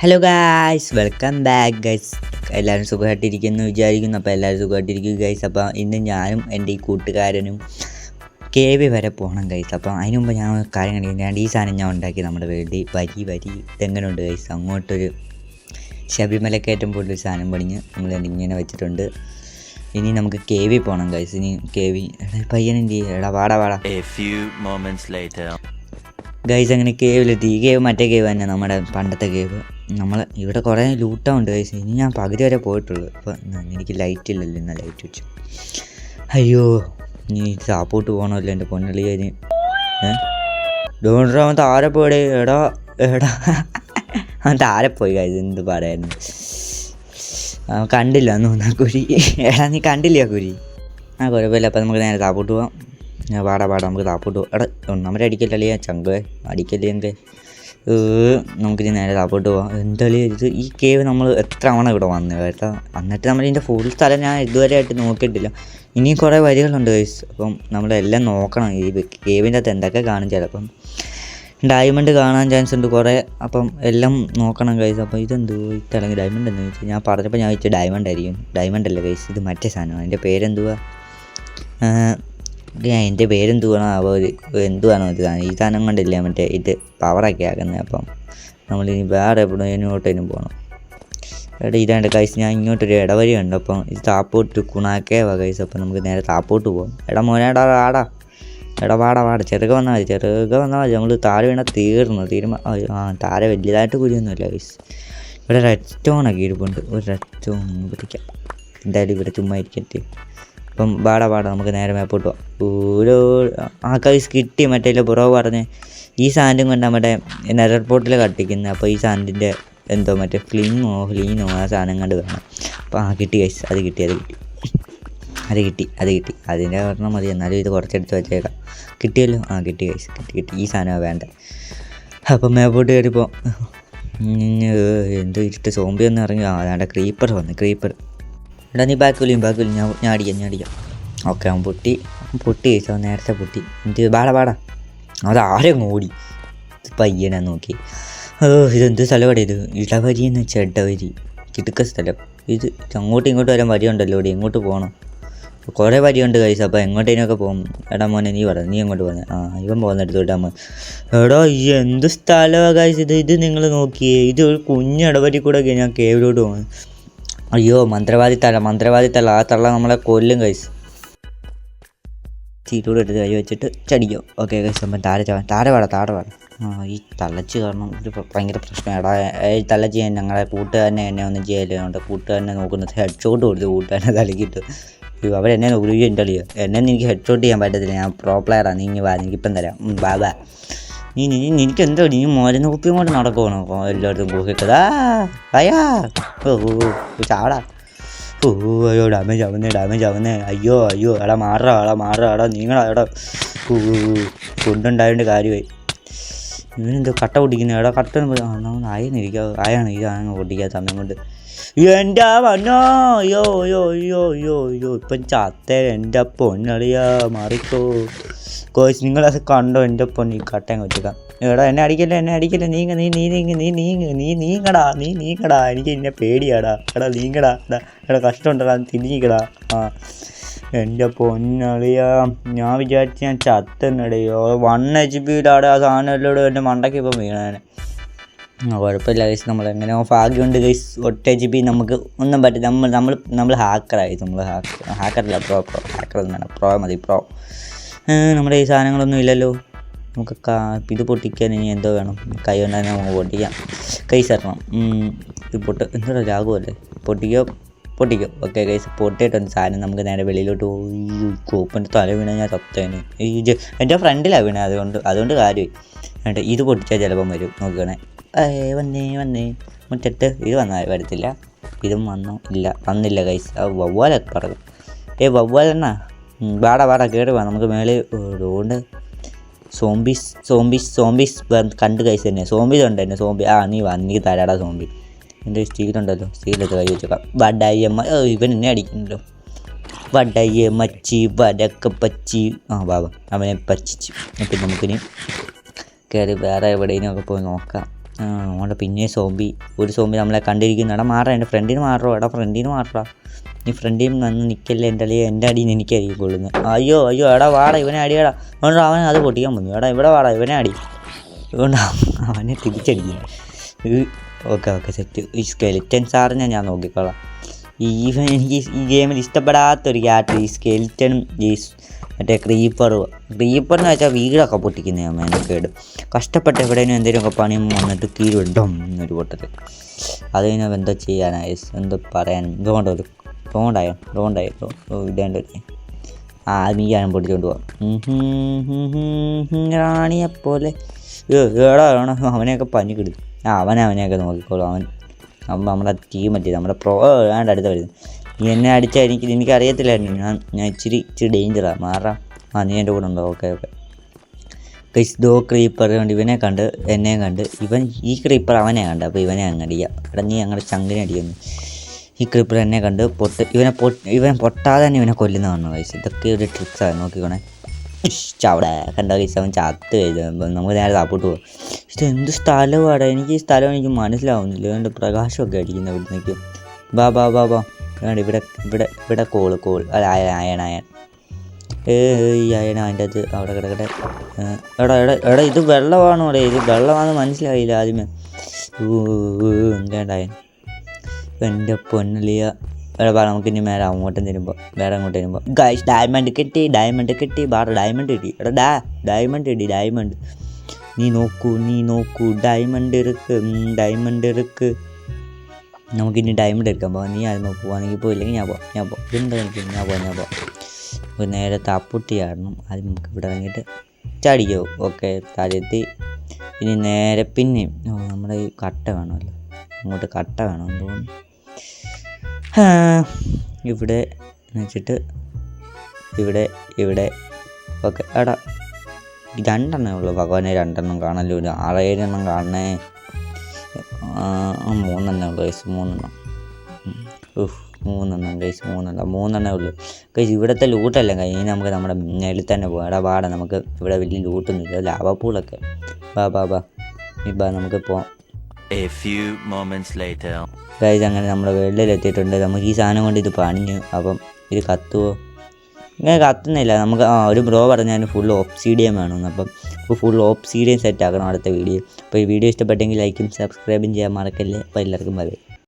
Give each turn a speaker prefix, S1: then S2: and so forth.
S1: Hello guys welcome back guys എല്ലാവരും സുഖമായിട്ടിരിക്കുന്നു വിചാരിക്കുന്നു. അപ്പോൾ എല്ലാവരും സുഖമായിട്ടിരിക്കും ഗൈസ് അപ്പോൾ ഇന്ന് ഞാനും എന്റെ ഈ കൂട്ടുകാരനും കെ വി വരെ പോകണം ഗൈസ് അപ്പോൾ അതിന് മുമ്പ് ഞാൻ കാര്യം കാണിക്കും ഞാൻ ഈ സാധനം ഞാൻ ഉണ്ടാക്കി നമ്മുടെ വീട്ടിൽ. വരി വരി ഇതെങ്ങനെയുണ്ട് ഗൈസ് അങ്ങോട്ടൊരു ശബരിമലക്കയറ്റം പോലൊരു സാധനം പണിഞ്ഞ് നമ്മൾ ഇങ്ങനെ വെച്ചിട്ടുണ്ട്. ഇനി നമുക്ക് കെ വി പോകണം ഗൈസ് ഇനി കെ വി പയ്യൻ എന്ത് എടാ വാടാ വാടാ.
S2: A few moments later
S1: guys അങ്ങനെ കേവിലെത്തി ഈ കേവ് മറ്റേ കേവ് തന്നെ നമ്മുടെ പണ്ടത്തെ കേവ് നമ്മൾ ഇവിടെ കുറേ ലൂട്ടാവുണ്ട് ഗൈസ് ഇനി ഞാൻ പകുതി വരെ പോയിട്ടുള്ളൂ. അപ്പോൾ എനിക്ക് ലൈറ്റ് ഇല്ലല്ലോ എന്നാൽ ലൈറ്റ് വെച്ചു. അയ്യോ നീ സാപ്പോട്ട് പോകണമല്ലോ എന്റെ പൊന്നളി കഴിഞ്ഞ് ഏഹ് ഡോണ്ടർ അവൻ താരെ പോയി എടാ എടാ. അവൻ താരെ പോയി ഗൈസ് എന്ത് പറയുന്നു അവൻ കണ്ടില്ല അന്ന് കുരി. എടാ നീ കണ്ടില്ല കുരി? ആ കുഴപ്പമില്ല. അപ്പം നമുക്ക് നേരെ താപ്പോട്ട് പോവാം. പാടാ പാടാ. നമുക്ക് താപ്പോട്ട് പോവാം. എടാ ഒന്നാമത് അടിക്കല്ലേ ചങ്കുവേ അടിക്കല്ലേ എന്റെ നമുക്കിനി നേരെ താപ്പോട്ട് പോവാം. എന്തായാലും ഇത് ഈ കേവ് നമ്മൾ എത്ര തവണ ഇവിടെ വന്നത് കേട്ടോ? എന്നിട്ട് നമ്മൾ ഇതിന്റെ ഫുൾ സ്ഥലം ഞാൻ ഇതുവരെ ആയിട്ട് നോക്കിയിട്ടില്ല. ഇനിയും കുറേ വരികളുണ്ട് ഗൈസ് അപ്പം നമ്മളെല്ലാം നോക്കണം. ഈ കേവിന്റെ അകത്ത് എന്തൊക്കെ കാണും ചിലപ്പം. ഡയമണ്ട് കാണാൻ ചാൻസ് ഉണ്ട് കുറേ. അപ്പം എല്ലാം നോക്കണം കൈസ് അപ്പോൾ ഇതെന്ത് ഇത്തല്ലെങ്കിൽ ഡയമണ്ട് എന്ന് ചോദിച്ചാൽ ഞാൻ പറഞ്ഞപ്പോൾ ഞാൻ വെച്ചാൽ ഡയമണ്ട് ആയിരിക്കും. ഡയമണ്ട് അല്ല കൈസ് ഇത് മറ്റേ സാധനമാണ് എന്റെ പേരെന്തുവാ? ഞാൻ എന്റെ പേരെന്തുവാണോ അവ എന്തുവാണോ ഇത്? ഈ സാധനം കൊണ്ടില്ല മറ്റേ ഇത് പവറൊക്കെ ആക്കുന്നത് അപ്പം നമ്മളിനി വേറെ എവിടെ ഇങ്ങോട്ടേനും പോകണം എടാ ഇതാണ്ട് കൈസ് ഞാൻ ഇങ്ങോട്ടൊരു ഇടവഴി ഉണ്ട് അപ്പം ഇത് താപ്പോട്ട് കുണാക്കേവാ കൈസ് അപ്പം നമുക്ക് നേരെ താപ്പോട്ട് പോകാം എടാ മോനേടാ ആടാ എടാ വാടാ വാടാ. ചെറുക വന്നാൽ മതി ചെറുക വന്നാൽ മതി. നമ്മൾ താഴെ വീണാൽ തീർന്നു. തീരുമാ ആ താഴെ വലിയതായിട്ട് കുരിയൊന്നുമില്ല കൈസ് ഇവിടെ റെഡ് സ്റ്റോണൊക്കെ ഇരിപ്പുണ്ട്. ഒരു റെഡ് സ്റ്റോൺ പിടിക്കാം. എന്തായാലും ഇവിടെ ചുമ്മാ ഇരിക്കട്ടെ. അപ്പം വാടാ വാടാ നമുക്ക് നേരെ മേപ്പോട്ട് പോവാം. ഓരോ ആ കൈസ് കിട്ടി മറ്റേ പുറവ് പറഞ്ഞ് ഈ സാധനം കൊണ്ട് നമ്മുടെ നെരർപോർട്ടിൽ കട്ടിക്കുന്നത് അപ്പോൾ ഈ സാധനത്തിന്റെ എന്തോ മറ്റേ ഫ്ലിങ്ങോ ഫ്ലീനോ ആ സാധനം കണ്ട് വേണം അപ്പോൾ ആ കിട്ടി കൈസ് അത് കിട്ടി അത് കിട്ടി. അത് കിട്ടി അത് കിട്ടി. അതിന്റെ പറഞ്ഞാൽ മതി. എന്നാലും ഇത് കുറച്ചെടുത്ത് വെച്ചേക്കാം. കിട്ടിയല്ലോ? ആ കിട്ടി കൈസ് കിട്ടി കിട്ടി. ഈ സാധനമാണ് വേണ്ടത് അപ്പം മേപ്പോട്ട് കയറിപ്പോൾ എന്തോ ഇരുട്ട്? സോമ്പി ഒന്ന് ഇറങ്ങി. ആ അതാണ്ട് ക്രീപ്പർ വന്നു. ക്രീപ്പർ എടാ നീ ബാക്ക് വിളിയും ബാക്ക് വിളിയും ഞാൻ ഞാൻ അടിക്കാം ഞാൻ അടിക്കാം. ഓക്കെ അവൻ പൊട്ടി. പൊട്ടി ചോദിച്ചോ നേരത്തെ പൊട്ടി. എന്ത് ബാടാ ബാടാ അത് ആരും ഓടി പയ്യനാ നോക്കി. ഓ ഇതെന്ത് സ്ഥലമാണ് ഇത്? ഇടവരി എന്ന് വെച്ചാൽ ഇടവരി. കിടുക്ക സ്ഥലം. ഇത് അങ്ങോട്ടും ഇങ്ങോട്ടും വരാൻ വരിയുണ്ടല്ലോ ഇവിടെ എങ്ങോട്ട് പോകണം കുറേ വരിയുണ്ട് കൈസ് അപ്പോൾ എങ്ങോട്ടേനൊക്കെ പോകും എടാ മോനെ നീ പറ നീ എങ്ങോട്ട് പോകുന്നത് ആ ഇവൻ പോകുന്നിടത്ത് വിട്ടാൽ മോൻ എടോ ഈ എന്ത് സ്ഥലമാണ് കൈസ് ഇത്? ഇത് നിങ്ങൾ നോക്കിയേ. ഇത് ഒരു കുഞ്ഞിടവരി കൂടെ ഞാൻ കേവിലോട്ട് പോകുന്നത്. അയ്യോ മന്ത്രവാദി തല മന്ത്രവാദി തല ആ തള്ള നമ്മളെ കൊല്ലും കൈസ് ചീറ്റൂടെ എടുത്ത് കൈ വെച്ചിട്ട് ചടിക്കും. ഓക്കെ കൈസ് അപ്പം താര ചാവാൻ താര വേട താര ആ ഈ തള്ളച്ച് കാരണം ഒരു ഭയങ്കര പ്രശ്നം എടാ ഈ തള്ളച്ച് ഞാൻ ഞങ്ങളെ കൂട്ടുകാരനെ എന്നെ ഒന്നും ചെയ്യല്ലേ നമ്മുടെ കൂട്ടുകാരനെ നോക്കുന്നത് ഹെഡ് ഷോട്ട് കൊടുത്ത് കൂട്ടുകാരനെ തലക്കിട്ട്. അവരെന്നെ നോക്കി എന്റെ കളിയോ എന്നെ എനിക്ക് ഹെഡ് ഷോട്ട് ചെയ്യാൻ പറ്റത്തില്ല. ഞാൻ പ്രോ പ്ലെയറാണ് നീ വാ എനിക്കിപ്പം തരാം. ബാബാ നീ നീ നീ- എനിക്ക് എന്തോ നീ മരുന്ന് കുപ്പിയും കൊണ്ട് നടക്കുവാണോ? എല്ലായിടത്തും കൂക്കിട്ടതാ അയ്യാ ഓ ചാടാ. ഓ അയ്യോ ഡാമേജ് ആവുന്നേ ഡാമേജ് ആവുന്നേ. അയ്യോ അയ്യോ എടാ മാറാ എടാ മാറാ എടാ നീങ്ങളാ എടാ. ഓ കാര്യമായി. ഇവനെന്തോ കട്ട പൊട്ടിക്കുന്നത് എടാ കട്ട ആയെന്നിരിക്കുക ആയാണ് ഇതാണ് പൊട്ടിക്കാത്ത സമയം കൊണ്ട്. എന്റെ വന്നോ അയ്യോ അയ്യോ അയ്യോ അയ്യോ അയ്യോ ഇപ്പം ചത്തേ എന്റെ പൊന്നളിയാ. മാറിക്കോ. കോച്ച് നിങ്ങളത് കണ്ടോ? എന്റെ ഒപ്പം നീ കട്ടയം കൊച്ചിക്കാം. എടാ എന്നെ അടിക്കല്ലേ എന്നെ അടിക്കല്ലേ? നീങ്ങ നീ നീ നീങ്ങ നീ നീങ്ങ നീ നീങ്ങടാ നീ നീങ്ങടാ. എനിക്ക് എന്നെ പേടിയാടാ. എടാ നീങ്ങടാ. എടാ എടാ കഷ്ടമുണ്ടടാ തിരിഞ്ഞിക്കടാ. ആ. എന്റെ പൊന്നളിയാ ഞാൻ വിചാരിച്ച് ഞാൻ ചത്തന്നടയോ വൺ എച്ച് പിയിലാടെ ആ സാധനം എല്ലാം എന്റെ മണ്ടയ്ക്ക് ഇപ്പം വീണേനെ. ആ കുഴപ്പമില്ല ഗൈസ് നമ്മൾ എങ്ങനെയോ ഭാഗ്യമുണ്ട് ഗൈസ് ഒട്ട് എച്ച് പി നമുക്ക് ഒന്നും പറ്റില്ല. നമ്മൾ നമ്മൾ നമ്മൾ ഹാക്കറായി നമ്മൾ ഹാക്കർ ഹാക്കറല്ല പ്രോ പ്രോ ഹാക്കർ ഒന്നും വേണം പ്രോ മതി പ്രോ നമ്മുടെ ഈ സാധനങ്ങളൊന്നും ഇല്ലല്ലോ. നമുക്ക് കാ- ഇത് പൊട്ടിക്കാൻ ഇനി എന്തോ വേണം. കൈ കൊണ്ട് തന്നെ നമുക്ക് പൊട്ടിക്കാം. കൈ തരണം ഇത് പൊട്ട് എന്താ ലാഘവല്ലേ പൊട്ടിക്കോ? പൊട്ടിക്കോ. ഓക്കെ കൈസ് പൊട്ടിയിട്ടുണ്ട് സാധനം നമുക്ക് നേരെ വെളിയിലോട്ട് പോയി. കോപ്പന്റെ തല വീണ ഞാൻ തത്തേന് ഈ എന്റെ ഫ്രണ്ടിലാണ് വീണത്. അതുകൊണ്ട് അതുകൊണ്ട് കാര്യമായി. എന്നിട്ട് ഇത് പൊട്ടിച്ചാൽ ചിലപ്പം വരും. നോക്കണേ. ഏ വന്നേ വന്നേ. മുറ്റത്ത് ഇത് വന്നാൽ വരത്തില്ല. ഇതും വന്നോ ഇല്ല. വന്നില്ല കൈസ് ആ വവ്വാലൊക്കെ പറഞ്ഞു ഏ വവ്വാലെണ്ണ വാടാ വാടാ കേട് വാ. നമുക്ക് മേളിൽ അതുകൊണ്ട് സോംബീസ് സോംബീസ് സോംബീസ് കണ്ട് കഴിച്ച് തന്നെ. സോംബീസ് ഉണ്ട് തന്നെ സോംബി ആ നീ വാ നീ തരാടാ സോംബി എന്റെ സ്റ്റീലുണ്ടല്ലോ സ്റ്റീലൊക്കെ കൈ വെച്ചേക്കാം. വടയമ്മ ഇവൻ എന്നെ അടിക്കുന്നുണ്ടോ വടയ മച്ചി വടക്ക പച്ചി. ആ വാവ അവനെ പച്ചിച്ചു. അപ്പം നമുക്കിനി കയറി വേറെ എവിടെയെങ്കിലും ഒക്കെ പോയി നോക്കാം. അതുകൊണ്ട് പിന്നെ സോംബി ഒരു സോംബി നമ്മളെ കണ്ടിരിക്കുന്നു എടാ മാറാം എന്റെ ഫ്രണ്ടിന് മാറോ എടാ ഫ്രണ്ടിന് മാറാ നീ ഫ്രണ്ടിയും വന്ന് നിൽക്കല്ലേ എന്റെ അടി എന്റെ അടിയിൽ നിന്ന് കൊള്ളുന്നത്. അയ്യോ അയ്യോ എടാ വാടാ ഇവനെ അടിയടാ അതുകൊണ്ട് അവൻ അത് പൊട്ടിക്കാൻ വന്നു. എടാ ഇവിടെ വാടാ ഇവനെ അടി. അതുകൊണ്ട് അവനെ തിരിച്ചടിക്കുന്നു. Okay okay set. ഈ സ്കെലിറ്റൻ സാറിനെ ഞാൻ നോക്കിക്കോളാം. ഈവൻ എനിക്ക് ഈ ഗെയിമിൽ ഇഷ്ടപ്പെടാത്തൊരു ക്യാരക്ടർ ഈ സ്കെലിറ്റനും ഈ മറ്റേ ക്രീപ്പറും ക്രീപ്പർ എന്ന് വെച്ചാൽ വീടൊക്കെ പൊട്ടിക്കുന്ന മെനക്കേട് കഷ്ടപ്പെട്ട് എവിടെയെങ്കിലും എന്തെങ്കിലുമൊക്കെ പണിയും വന്നിട്ട് കീഴിടും എന്നൊരു പൊട്ടത്തിൽ അത് കഴിഞ്ഞാൽ എന്തോ ചെയ്യാനായി എന്തോ പറയാൻ ഇതുകൊണ്ട് ഒരു ഡോണ്ടായോ ഡോണ്ടായോ ഇടേണ്ട ഒരു ആ നീ ഞാൻ പൊട്ടിച്ചോണ്ട് പോവാം. റാണിയെപ്പോലെ. ഏടാ വേണോ അവനെയൊക്കെ പനി കിടും ആ അവനെ അവനെയൊക്കെ നോക്കിക്കോളും. അവൻ അവൻ നമ്മുടെ ടീം പറ്റി നമ്മുടെ പ്രോ വേണ്ട അടുത്ത വരുന്നത്. നീ എന്നെ അടിച്ചാൽ എനിക്ക് എനിക്കറിയത്തില്ലായിരുന്നു. ഞാൻ ഞാൻ ഇച്ചിരി ഇച്ചിരി ഡേഞ്ചറാണ് മാറാം. ആ നീ എന്റെ കൂടെ ഉണ്ടോ? Okay okay. ഗൈസ് ദോ ക്രീപ്പർ കണ്ട് ഇവനെ കണ്ട് എന്നെയും കണ്ട് ഇവൻ ഈ ക്രീപ്പർ അവനെ കണ്ട് അപ്പോൾ ഇവനെ അങ്ങ് അടിക്കാം. എടാ നീ ഞങ്ങളുടെ ചങ്കിനെ അടിക്കുന്നു. ഈ ക്രീപ്പർ എന്നെ കണ്ട് പൊട്ട് ഇവനെ പൊട്ട് ഇവൻ പൊട്ടാതെ തന്നെ ഇവനെ കൊല്ലുന്ന കാണുന്നു കഴിച്ച് ഇതൊക്കെ ഒരു ട്രിക്സാണ് നോക്കിക്കോണേ. അവിടെ കണ്ടോ ഗൈസ് അവൻ ചത്ത് കഴിഞ്ഞു. നമുക്ക് നേരെ താപ്പോട്ട് പോകും ഇത് എന്ത് സ്ഥലമാണ് എനിക്ക് ഈ സ്ഥലം എനിക്ക് മനസ്സിലാവുന്നില്ല. ഇവന്റെ പ്രകാശമൊക്കെ അടിക്കുന്ന ഇവിടെ നിൽക്കും ബാ ബാ ബാ. ബാ ഇവിടെ ഇവിടെ ഇവിടെ കോൾ കോൾ അല്ല അയൺ അയൺ അയൺ. ഈ അയണ അതിന്റെ അത് അവിടെ കിടക്കട്ടെ. എടാ എടാ എടാ ഇത് വെള്ളമാണോ ഇത് വെള്ളമാണെന്ന് മനസ്സിലായില്ല ആദ്യമേ. എന്താണ്ടായൻ എന്റെ പൊന്നലിയ ഇവിടെ പറ നമുക്ക് ഇനി മേലെ അങ്ങോട്ടും തരുമ്പോൾ വേറെ അങ്ങോട്ട് തരുമ്പോൾ ഗൈസ് ഡയമണ്ട് കെട്ടി ഡയമണ്ട് കെട്ടി. ബാറ ഡയമണ്ട് കിട്ടി. എടാ ഡാ ഡയമണ്ട് കിട്ടി ഡയമണ്ട് നീ നോക്കൂ നീ നോക്കൂ. ഡയമണ്ട് ഇറുക്ക് ഡയമണ്ട് ഇറുക്ക്. നമുക്ക് ഇനി ഡയമണ്ട് എടുക്കാൻ പോവാം. നീ ആദ്യം പോവാണെങ്കിൽ പോയില്ലെങ്കിൽ ഞാൻ പോവാം. ഞാൻ പോവാം. ഇതെന്താ എനിക്ക് ഞാൻ പോവാം ഞാൻ പോവാം. നമുക്ക് നേരെ താപ്പൂട്ടി ആടണം ആദ്യം നമുക്ക് ഇവിടെ ഇറങ്ങിയിട്ട് ചാടിക്കോ. ഓക്കെ താഴെത്തി ഇനി നേരെ പിന്നെയും. നമ്മുടെ ഈ കട്ട വേണമല്ലോ. അങ്ങോട്ട് കട്ട വേണം തോന്നുന്നു. ഇവിടെ വെച്ചിട്ട് ഇവിടെ ഇവിടെ. ഓക്കെ എടാ. രണ്ടെണ്ണേ ഉള്ളൂ. ഭഗവാനെ രണ്ടെണ്ണം കാണല്ലോ? ഒരു ആറേഴെണ്ണം കാണണേ. മൂന്നെണ്ണേ ഉള്ളൂ. ഗൈസ് മൂന്നെണ്ണം. മൂന്നെണ്ണം കഴിച്ച് മൂന്നെണ്ണം. മൂന്നെണ്ണേ ഉള്ളൂ. കഴിച്ച് ഇവിടുത്തെ ലൂട്ടല്ല കഴിഞ്ഞ് നമുക്ക് നമ്മുടെ മേളിൽ തന്നെ പോകാം എടാ നമുക്ക് ഇവിടെ വലിയ ലൂട്ടൊന്നുമില്ല ഇല്ല. പൂളൊക്കെ ബാ ബാ ബാ ബാ നമുക്ക് പോവാം. ഗൈസ് അങ്ങനെ നമ്മുടെ വെള്ളിലെത്തിയിട്ടുണ്ട് നമുക്ക് ഈ സാധനം കൊണ്ട് ഇത് പണിഞ്ഞു അപ്പം ഇത് കത്തുവോ? ഇങ്ങനെ കത്തുന്നില്ല. നമുക്ക് ആ ഒരു ബ്രോ പറഞ്ഞാൽ ഫുൾ ഓപ്സീഡിയം വേണമെന്ന് അപ്പം ഇപ്പോൾ ഫുൾ ഓപ്സീഡിയം സെറ്റ് ആക്കണം അടുത്ത വീഡിയോ അപ്പോൾ ഈ വീഡിയോ ഇഷ്ടപ്പെട്ടെങ്കിൽ ലൈക്കും സബ്സ്ക്രൈബും ചെയ്യാൻ മറക്കല്ലേ. അപ്പോൾ എല്ലാവർക്കും മതി